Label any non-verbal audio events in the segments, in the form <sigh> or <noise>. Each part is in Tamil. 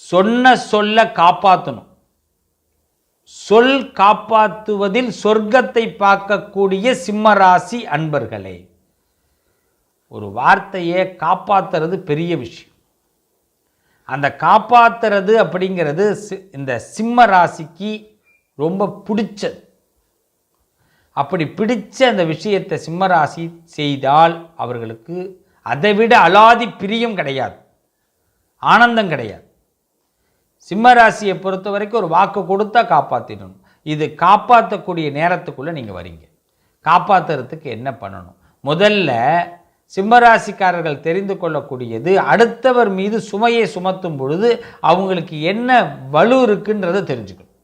சொன்ன சொல்ல காப்பாற்றணும் சொல் காப்பாற்றுவதில் சொர்க்கத்தை பார்க்கக்கூடிய சிம்மராசி அன்பர்களே ஒரு வார்த்தையை காப்பாத்துறது பெரிய விஷயம். அந்த காப்பாத்துறது அப்படிங்கிறது சி- இந்த சிம்ம ராசிக்கு ரொம்ப பிடிச்சது. அப்படி பிடிச்ச அந்த விஷயத்தை சிம்ம ராசி செய்தால் அவர்களுக்கு அதை விட அலாதி பிரியம் கிடையாது. ஆனந்தம் கிடையாது. சிம்ம ராசியை பொறுத்த வரைக்கும் ஒரு வாக்கு கொடுத்தா காப்பாற்றிடணும் இது காப்பாற்றக்கூடிய நேரத்துக்குள்ளே நீங்கள் வரீங்க. காப்பாற்றுறதுக்கு என்ன பண்ணணும்? முதல்ல சிம்மராசிக்காரர்கள் தெரிந்து கொள்ளக்கூடியது அடுத்தவர் மீது சுமையை சுமத்தும் பொழுது அவங்களுக்கு என்ன வலு இருக்குன்றதை தெரிஞ்சுக்கணும்.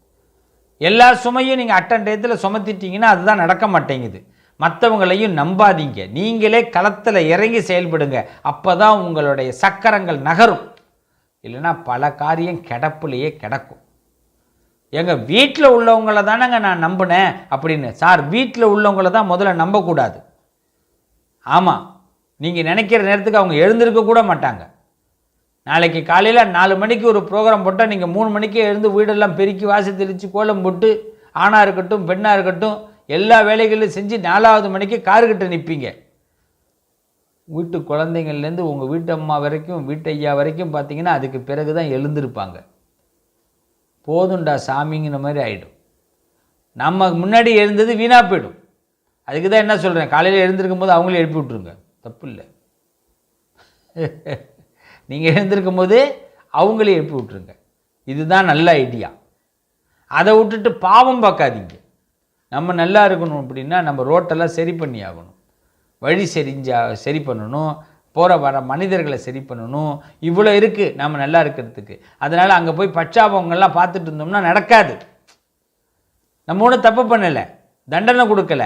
எல்லா சுமையும் நீங்கள் அட்டன் டயத்தில் சுமத்திட்டீங்கன்னா அதுதான் நடக்க மாட்டேங்குது. மற்றவங்களையும் நம்பாதீங்க. நீங்களே களத்தில் இறங்கி செயல்படுங்க. அப்போ தான் உங்களுடைய சக்கரங்கள் நகரும். இல்லைன்னா பல காரியம் கிடப்புலையே கிடக்கும். எங்கள் வீட்டில் உள்ளவங்கள தானேங்க நான் நம்பினேன் அப்படின்னு. சார் வீட்டில் உள்ளவங்கள தான் முதல்ல நம்பக்கூடாது. ஆமாம் நீங்கள் நினைக்கிற நேரத்துக்கு அவங்க எழுந்திருக்க கூட மாட்டாங்க. நாளைக்கு காலையில் நாலு மணிக்கு ஒரு ப்ரோக்ராம் போட்டால் நீங்கள் மூணு மணிக்கே எழுந்து வீடெல்லாம் பெருக்கி வாசி தெளித்து கோலம் போட்டு ஆணாக இருக்கட்டும் பெண்ணாக இருக்கட்டும் எல்லா வேலைகளையும் செஞ்சு நாலாவது மணிக்கு காருக்கிட்ட நிற்பீங்க வீட்டு குழந்தைங்கள்லேருந்து உங்கள் வீட்டம்மா வரைக்கும் வீட்டையா ஐயா வரைக்கும் பார்த்தீங்கன்னா அதுக்கு பிறகு தான் எழுந்திருப்பாங்க. போதுண்டா சாமிங்கிற மாதிரி ஆகிடும் நம்ம முன்னாடி எழுந்தது வீணாக போயிடும். அதுக்கு தான் என்ன சொல்கிறேன் காலையில் எழுந்திருக்கும் போது அவங்களே எழுப்பி விட்ருங்க தப்பு இல்லை <laughs> நீங்கள் எழுந்திருக்கும் போது அவங்களே எழுப்பி விட்ருங்க இதுதான் நல்ல ஐடியா. அதை விட்டுட்டு பாவம் பார்க்காதீங்க. நம்ம நல்லா இருக்கணும் அப்படின்னா நம்ம ரோட்டெல்லாம் சரி பண்ணி ஆகணும் வழி செறிஞ்சா சரி பண்ணணும். போகிற வர மனிதர்களை சரி பண்ணணும். இவ்வளோ இருக்குது நம்ம நல்லா இருக்கிறதுக்கு. அதனால் அங்கே போய் பச்சாபங்கள்லாம் பார்த்துட்டு இருந்தோம்னா நடக்காது. நம்ம ஒன்றும் தப்பு பண்ணலை. தண்டனை கொடுக்கல.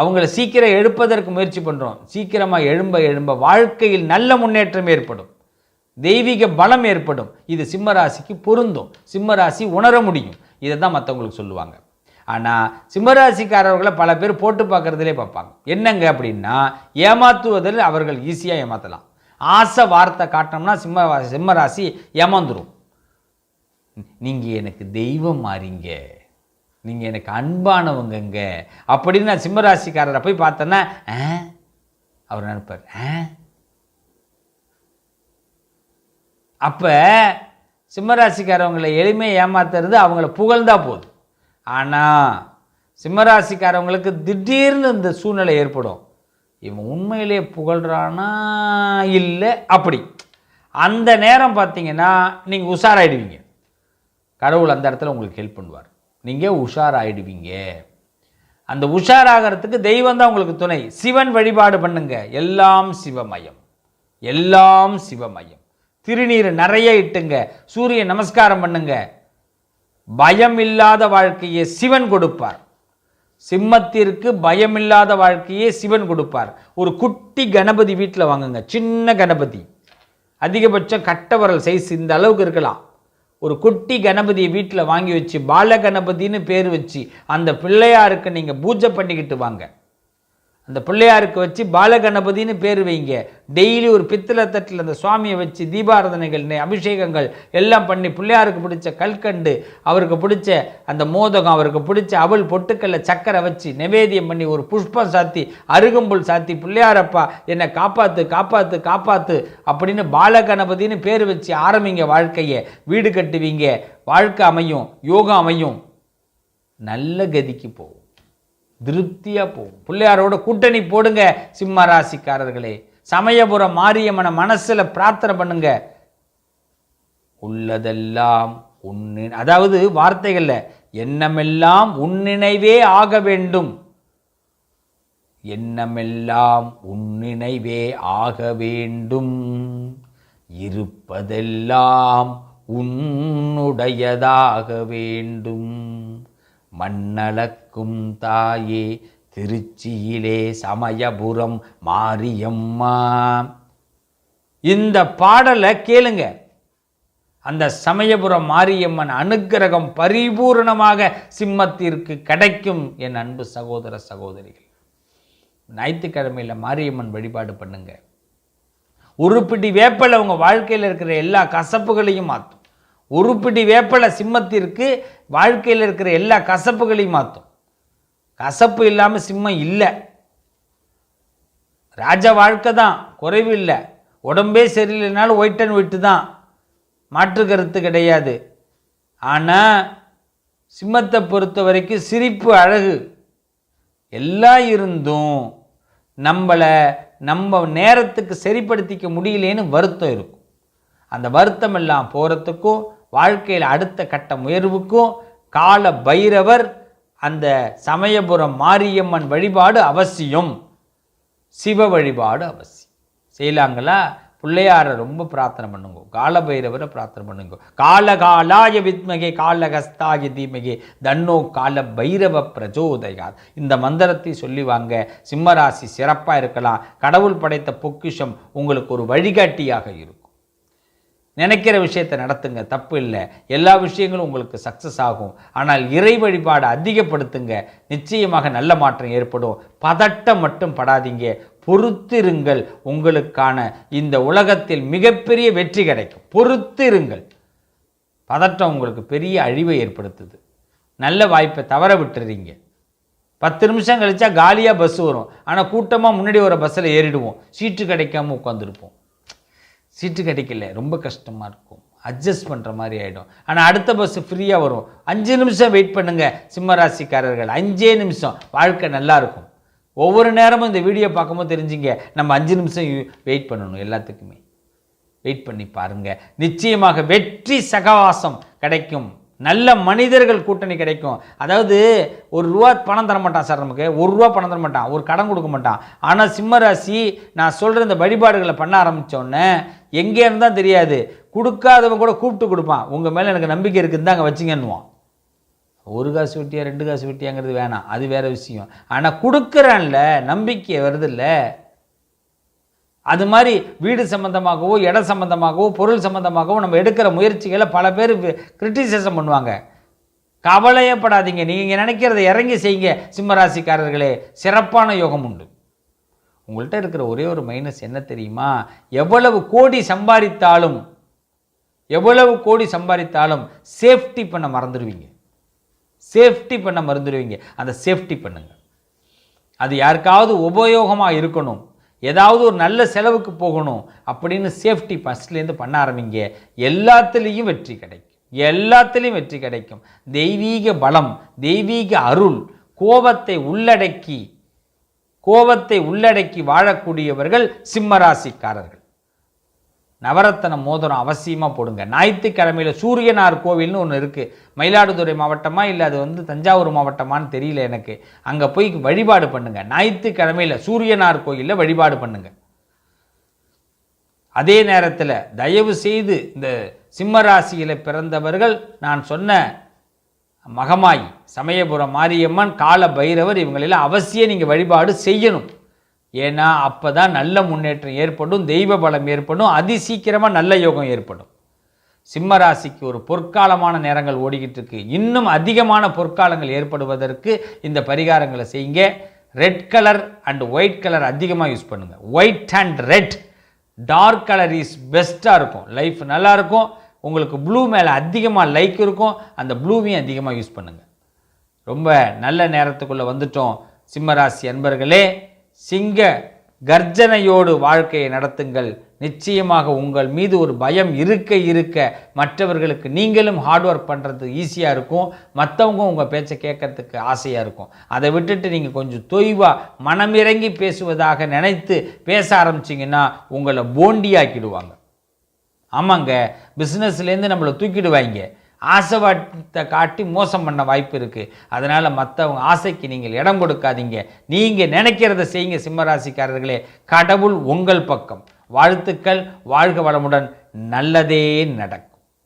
அவங்கள சீக்கிரம் எழுப்பதற்கு முயற்சி பண்ணுறோம் சீக்கிரமாக எழும்ப எழும்ப வாழ்க்கையில் நல்ல முன்னேற்றம் ஏற்படும். தெய்வீக பலம் ஏற்படும். இது சிம்மராசிக்கு பொருந்தும். சிம்மராசி உணர முடியும். இதை தான் மற்றவங்களுக்கு சொல்லுவாங்க. ஆனால் சிம்மராசிக்காரர்களை பல பேர் போட்டு பார்க்குறதுலே பார்ப்பாங்க. என்னங்க அப்படின்னா ஏமாத்துவதில் அவர்கள் ஈஸியாக ஏமாற்றலாம் ஆசை வார்த்தை காட்டினோம்னா சிம்ம சிம்மராசி ஏமாந்துரும். நீங்கள் எனக்கு தெய்வம் மாறிங்க. நீங்கள் எனக்கு அன்பானவங்கங்க. அப்படின்னு நான் சிம்மராசிக்காரரை போய் பார்த்தேன்னா ஆ? அவர் நினைப்பார் ஆ? அப்போ சிம்மராசிக்காரவங்களை எளிமையை ஏமாத்துறது அவங்கள புகழ்ந்தா போதும். ஆனால் சிம்மராசிக்காரவங்களுக்கு திடீர்னு இந்த சூழ்நிலை ஏற்படும். இவன் உண்மையிலே புகழ்றானா? இல்லை அப்படி. அந்த நேரம் பார்த்தீங்கன்னா நீங்கள் உஷாராயிடுவீங்க. கடவுள் அந்த இடத்துல உங்களுக்கு ஹெல்ப் பண்ணுவார். நீங்கள் உஷாராயிடுவீங்க. அந்த உஷாராகிறதுக்கு தெய்வம் தான் உங்களுக்கு துணை. சிவன் வழிபாடு பண்ணுங்க. எல்லாம் சிவமயம். எல்லாம் சிவமயம். திருநீர் நிறைய இட்டுங்க. சூரிய நமஸ்காரம் பண்ணுங்கள் பயம் இல்லாத வாழ்க்கையை சிவன் கொடுப்பார். சிம்மத்திற்கு பயமில்லாத வாழ்க்கையே சிவன் கொடுப்பார். ஒரு குட்டி கணபதி வீட்டில் வாங்குங்க சின்ன கணபதி. அதிகபட்சம் கட்டவரல் சைஸ் இந்த அளவுக்கு இருக்கலாம். ஒரு குட்டி கணபதியை வீட்டில் வாங்கி வச்சு பால கணபதினு பேர் வச்சு அந்த பிள்ளையாருக்கு நீங்கள் பூஜை பண்ணிக்கிட்டு வாங்க. அந்த பிள்ளையாருக்கு வச்சு பாலகணபதினு பேர் வைங்க. டெய்லி ஒரு பித்தளை தட்டில் அந்த சுவாமியை வச்சு தீபாராதனைகள் அபிஷேகங்கள் எல்லாம் பண்ணி பிள்ளையாருக்கு பிடிச்ச கல்கண்டு அவருக்கு பிடிச்ச அந்த மோதகம் அவருக்கு பிடிச்ச அவள் பொட்டுக்கல்ல சக்கரை வச்சு நிவேதியம் பண்ணி ஒரு புஷ்பம் சாத்தி அருகம்புல் சாத்தி பிள்ளையாரப்பா என்னை காப்பாத்து காப்பாத்து காப்பாத்து அப்படின்னு பாலகணபதினு பேர் வச்சு ஆரம்பிங்க வாழ்க்கையை. வீடு கட்டுவீங்க வாழ்க்கை அமையும் யோகம் அமையும். நல்ல கதிக்கு போகும். திருப்தியாக போகும். பிள்ளையாரோட கூட்டணி போடுங்க சிம்ம ராசிக்காரர்களே. சமயபுரம் மாரியம்மனை மனசில் பிரார்த்தனை பண்ணுங்க. உள்ளதெல்லாம் உன்னி அதாவது வார்த்தைகளில் எண்ணமெல்லாம் உன்னினைவே ஆக வேண்டும். எண்ணமெல்லாம் உன்னினைவே ஆக வேண்டும். இருப்பதெல்லாம் உன்னுடையதாக வேண்டும். மண்ணளக்கும் தாயே திருச்சியிலே சமயபுரம் மாரியம்மா. இந்த பாடலை கேளுங்க. அந்த சமயபுரம் மாரியம்மன் அனுக்கிரகம் பரிபூரணமாக சிம்மத்திற்கு கிடைக்கும் என் அன்பு சகோதர சகோதரிகள். ஞாயிற்றுக்கிழமையில் மாரியம்மன் வழிபாடு பண்ணுங்க. உருப்பிடி வேப்பலை உங்கள் வாழ்க்கையில் இருக்கிற எல்லா கசப்புகளையும் மாற்றும் உருப்பிடி வேப்பலை சிம்மத்திற்கு வாழ்க்கையில் இருக்கிற எல்லா கசப்புகளையும் மாற்றும் கசப்பு இல்லாமல் சிம்மம் இல்லை. ராஜ வாழ்க்கை தான் குறைவு இல்லை. உடம்பே சரியில்லைனாலும் ஒயிட் அண்ட் ஒயிட்டு தான். மாற்று கருத்து கிடையாது. ஆனால் சிம்மத்தை பொறுத்த வரைக்கும் சிரிப்பு அழகு. எல்லாம் இருந்தும் நம்மளை நம்ம நேரத்துக்கு சரிப்படுத்திக்க முடியலேன்னு வருத்தம் இருக்கும். அந்த வருத்தம் எல்லாம் போகிறதுக்கும் வாழ்க்கையில் அடுத்த கட்ட உயர்வுக்கும் கால பைரவர் அந்த சமயபுரம் மாரியம்மன் வழிபாடு அவசியம். சிவ வழிபாடு அவசியம். செய்யலாங்களா? பிள்ளையாரை ரொம்ப பிரார்த்தனை பண்ணுங்க. கால பைரவரை பிரார்த்தனை பண்ணுங்க. காலகாலாய வித்மகே காலகஸ்தாய தீமகே. தன்னோ கால பைரவ பிரஜோதயார் இந்த மந்திரத்தை சொல்லி வாங்க. சிம்மராசி சிறப்பாக இருக்கலாம். கடவுள் படைத்த பொக்கிஷம் உங்களுக்கு ஒரு வழிகாட்டியாக இருக்கும். நினைக்கிற விஷயத்தை நடத்துங்க தப்பு இல்லை. எல்லா விஷயங்களும் உங்களுக்கு சக்ஸஸ் ஆகும். ஆனால் இறை வழிபாடு அதிகப்படுத்துங்க. நிச்சயமாக நல்ல மாற்றம் ஏற்படும். பதட்டம் மட்டும் படாதீங்க. பொறுத்திருங்கள். உங்களுக்கான இந்த உலகத்தில் மிகப்பெரிய வெற்றி கிடைக்கும். பொறுத்திருங்கள். பதட்டம் உங்களுக்கு பெரிய அழிவை ஏற்படுத்துது. நல்ல வாய்ப்பை தவற விட்டுறீங்க. பத்து நிமிஷம் கழிச்சா காலியாக பஸ் வரும். ஆனால் கூட்டமாக முன்னாடி ஒரு பஸ்ஸில் ஏறிடுவோம். சீட்டு கிடைக்காம உட்காந்துருப்போம் சீட்டு கிடைக்கல. ரொம்ப கஷ்டமாக இருக்கும். அட்ஜஸ்ட் பண்ணுற மாதிரி ஆகிடும் ஆனால் அடுத்த பஸ் ஃப்ரீயாக வரும். அஞ்சு நிமிஷம் வெயிட் பண்ணுங்கள் சிம்மராசிக்காரர்கள் அஞ்சே நிமிஷம். வாழ்க்கை நல்லாயிருக்கும் ஒவ்வொரு நேரமும் இந்த வீடியோ பார்க்கும்போது தெரிஞ்சுங்க நம்ம அஞ்சு நிமிஷம் வெயிட் பண்ணணும் எல்லாத்துக்குமே. வெயிட் பண்ணி பாருங்கள் நிச்சயமாக வெற்றி சகவாசம் கிடைக்கும். நல்ல மனிதர்கள் கூட்டணி கிடைக்கும். அதாவது ஒரு ரூபா பணம் தர மாட்டான் சார் நமக்கு. ஒரு ரூபா பணம் தர மாட்டான். ஒரு கடன் கொடுக்க மாட்டான். ஆனால் சிம்மராசி நான் சொல்கிற இந்த வழிபாடுகளை பண்ண ஆரம்பித்தோடனே எங்கே இருந்தால் தெரியாது. கொடுக்காதவன் கூட கூப்பிட்டு கொடுப்பான். உங்கள் மேலே எனக்கு நம்பிக்கை இருக்குன்னு அங்கே வச்சிங்கன்னுவான். ஒரு காசு வெட்டியா ரெண்டு காசு வெட்டியாங்கிறது வேணாம். அது வேறு விஷயம். ஆனால் கொடுக்குறான்ல நம்பிக்கை வருதுல்ல அது மாதிரி வீடு சம்பந்தமாகவோ இடம் சம்பந்தமாகவோ பொருள் சம்பந்தமாகவோ நம்ம எடுக்கிற முயற்சிகளை பல பேர் கிரிட்டிசிசம் பண்ணுவாங்க. கவலையப்படாதீங்க. நீங்கள் நினைக்கிறத இறங்கி செய்யுங்க சிம்மராசிக்காரர்களே. சிறப்பான யோகம் உண்டு. உங்கள்கிட்ட இருக்கிற ஒரே ஒரு மைனஸ் என்ன தெரியுமா? எவ்வளவு கோடி சம்பாதித்தாலும் எவ்வளவு கோடி சம்பாதித்தாலும் சேஃப்டி பண்ண மறந்துடுவீங்க. சேஃப்டி பண்ண மறந்துடுவீங்க. அந்த சேஃப்டி பண்ணுங்கள் அது யாருக்காவது உபயோகமாக இருக்கணும். ஏதாவது ஒரு நல்ல செலவுக்கு போகணும் அப்படின்னு சேஃப்டி ஃபஸ்ட்லேருந்து பண்ண ஆரம்பிங்க. எல்லாத்துலேயும் வெற்றி கிடைக்கும். எல்லாத்துலேயும் வெற்றி கிடைக்கும். தெய்வீக பலம் தெய்வீக அருள் கோபத்தை உள்ளடக்கி கோபத்தை உள்ளடக்கி வாழக்கூடியவர்கள் சிம்மராசிக்காரர்கள். நவரத்தன மோதிரம் அவசியமாக போடுங்க. ஞாயிற்றுக்கிழமையில் சூரியனார் கோவில்னு ஒன்று இருக்குது மயிலாடுதுறை மாவட்டமா இல்லை அது வந்து தஞ்சாவூர் மாவட்டமான்னு தெரியல எனக்கு. அங்கே போய் வழிபாடு பண்ணுங்கள் ஞாயிற்றுக்கிழமையில் சூரியனார் கோயிலில் வழிபாடு பண்ணுங்கள் அதே நேரத்தில் தயவு செய்து இந்த சிம்மராசியில் பிறந்தவர்கள் நான் சொன்ன மகமாய் சமயபுரம் மாரியம்மன் கால பைரவர் இவங்களெல்லாம் அவசியம் நீங்கள் வழிபாடு செய்யணும். ஏன்னா அப்போ தான் நல்ல முன்னேற்றம் ஏற்படும் தெய்வ பலம் ஏற்படும் அதி சீக்கிரமாக நல்ல யோகம் ஏற்படும். சிம்மராசிக்கு ஒரு பொற்காலமான நேரங்கள் ஓடிக்கிட்டு இருக்கு. இன்னும் அதிகமான பொற்காலங்கள் ஏற்படுவதற்கு இந்த பரிகாரங்களை செய்யுங்க. Red colour and white colour அதிகமாக யூஸ் பண்ணுங்கள் white and red dark colour is பெஸ்ட்டாக இருக்கும். லைஃப் நல்லாயிருக்கும் உங்களுக்கு ப்ளூ மேலே அதிகமாக லைக் இருக்கும். அந்த ப்ளூவையும் அதிகமாக யூஸ் பண்ணுங்கள் ரொம்ப நல்ல நேரத்துக்குள்ளே வந்துட்டோம். சிம்மராசி அன்பர்களே சிங்க கர்ஜனையோடு வாழ்க்கையை நடத்துங்கள். நிச்சயமாக உங்கள் மீது ஒரு பயம் இருக்க இருக்க மற்றவர்களுக்கு நீங்களும் ஹார்ட் ஒர்க் பண்ணுறது ஈஸியாக இருக்கும். மற்றவங்க உங்கள் பேச்சை கேட்கறதுக்கு ஆசையாக இருக்கும். அதை விட்டுட்டு நீங்கள் கொஞ்சம் தொய்வாக மனமிறங்கி பேசுவதாக நினைத்து பேச ஆரம்பிச்சிங்கன்னா உங்களை போண்டியாக்கிடுவாங்க. ஆமாங்க. பிஸ்னஸ்லேருந்து நம்மளை தூக்கிடுவாங்க. ஆசைவாட்டத்தை காட்டி மோசம் பண்ண வாய்ப்பு இருக்குது அதனால் மற்றவங்க ஆசைக்கு நீங்கள் இடம் கொடுக்காதீங்க. நீங்கள் நினைக்கிறத செய்யுங்க சிம்மராசிக்காரர்களே. கடவுள் உங்கள் பக்கம். வாழ்த்துக்கள் வாழ்க வளமுடன். நல்லதே நடக்கும்.